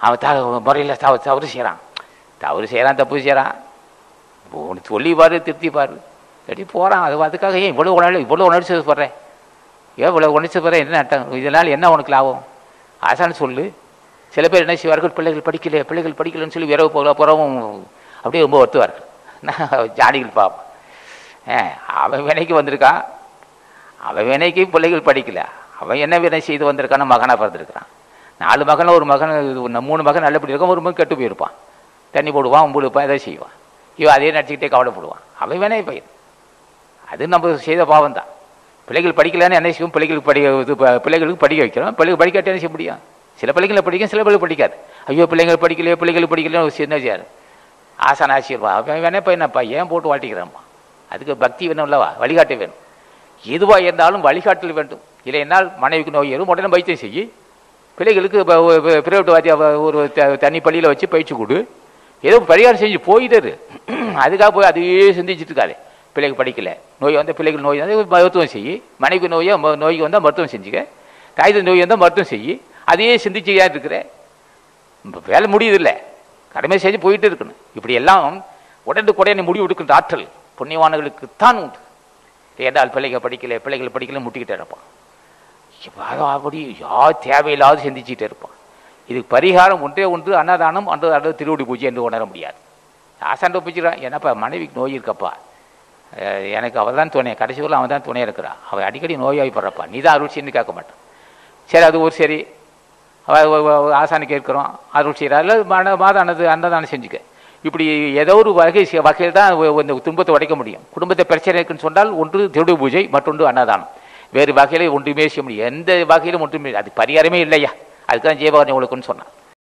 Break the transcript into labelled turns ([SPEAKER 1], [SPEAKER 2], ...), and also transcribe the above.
[SPEAKER 1] அவன் த முறையில் தவறு தவறு செய்கிறான் தவறு செய்கிறான் தப்பு செய்கிறான் உனக்கு சொல்லி பாரு திருப்தி பாரு. எப்படி போகிறான் அது அதுக்காக ஏன் இவ்வளோ உணர்ச்சி இவ்வளோ உணர்ச்சி போடுறேன் ஏன் இவ்வளோ உணர்ச்சி போடுறேன் என்ன நட்டம் இதனால் என்ன உனக்கு லாபம்? ஆசான்னு சொல்லு. சில பேர் என்ன செய்வார்கள்? பிள்ளைகள் படிக்கல பிள்ளைகள் படிக்கலன்னு சொல்லி விரவு போகல புறவும் அப்படியே ரொம்ப ஒத்துவார்கள் நான் ஜாடிகள் பார்ப்பேன் அவன் வினைக்கு வந்திருக்கான். அவன் வினைக்கு பிள்ளைகள் படிக்கல. அவன் என்ன வினை செய்து வந்திருக்கான்னு மகனாக பிறந்திருக்கிறான். நாலு மகன் ஒரு மகன் மூணு மகன் நல்லபடி இருக்கும் ஒரு மகன் கெட்டு போயிருப்பான். தண்ணி போடுவான் உம்பிடுப்பான் எதாவது செய்வான். இவன் அதே நடிச்சுக்கிட்டே கவலைப்படுவான். அவன் வேணே பயிர் அது நம்ம செய்த பாவம் தான் பிள்ளைகள் படிக்கலன்னு என்ன செய்வோம்? பிள்ளைகளுக்கு படி இது பிள்ளைகளுக்கு படிக்க வைக்கிறோம். பிள்ளைகள் படிக்காட்டி என்ன செய்ய முடியும்? சில பிள்ளைகளை படிக்கும் சில பிள்ளைகள் படிக்காது. ஐயோ பிள்ளைங்கள் படிக்கலையோ பிள்ளைகள் படிக்கலையோ சின்ன செய்யாது ஆசான ஆசீர்வா. அவன் வேணா பையனப்பா ஏன் போட்டு வாழ்த்திக்கிறான்ப்பா? அதுக்கு பக்தி வேணும் இல்லவா வழிகாட்ட வேணும். எதுவாக இருந்தாலும் வழிகாட்டல் வேண்டும். இல்லைனால் மனைவிக்கு நோய் ஏறும் உடனே வைத்தியம் செய்யும். பிள்ளைகளுக்கு பிரைவேட் வாத்தியா ஒரு த- தனி பள்ளியில் வச்சு பயிற்சி கொடு. ஏதோ பரிகாரம் செஞ்சு போயிட்டு அதுக்காக போய் அதையே சிந்திச்சுட்டு இருக்காரு பிள்ளைகள் படிக்கல. நோய் வந்தால் பிள்ளைகள் நோய் வந்து மருத்துவம் செய்யி மனைவி நோயோ ம- நோய்க்கு வந்தால் மருத்துவம் செஞ்சுக்க. தாய்க்கு நோய் வந்தால் மருத்துவம் செய்யி அதையே சிந்திச்சு ஏன் இருக்கிற வேலை முடியுதில்ல. கடமை செஞ்சு போயிட்டு இருக்கணும். இப்படி எல்லாம் உடனுக்குடனே முடிவு எடுக்கின்ற ஆற்றல் புண்ணியவான்களுக்கு தான் உண்டு. ஏதால் பிள்ளைகள் படிக்கல பிள்ளைகள் படிக்கல முட்டிக்கிட்டே இருப்பான் அப்படி யார் தேவையில்லாத சிந்திச்சுட்டே இருப்பான். இதுக்கு பரிகாரம் ஒன்றே ஒன்று அன்னதானம் அன்று அல்லது திருவடி பூஜை என்று உணர முடியாது. ஆசாண்ட பூஜைக்கிறான் என்னப்பா மனைவிக்கு நோய் இருக்கப்பா? எனக்கு அவள் தான் துணை கடைசி ஊரில் அவன் தான் துணையாக இருக்கிறான். அவள் அடிக்கடி நோயாய்ப்படுறப்பா நீ தான் அருள் செய்யு கேட்க மாட்டான். சரி அது ஒரு சரி. ஆசானு கேட்குறோம் அருள் செய்கிறா. இல்லை மன மாதம் அன்னது அன்னதானம் செஞ்சுக்க. இப்படி ஏதோ ஒரு வகை வகையில் தான் இந்த துன்பத்தை உடைக்க முடியும். குடும்பத்தை பிரச்சனை இருக்குன்னு சொன்னால் ஒன்று திருடு பூஜை மற்றொன்று அன்னதானம். வேறு வகையில் ஒன்றுமே செய்ய முடியும் எந்த வகையிலும் ஒன்றுமே அது பரிகாரமே இல்லையா? அதுக்கு தான் ஜீவகாரணி உங்களுக்குன்னு சொன்னான்.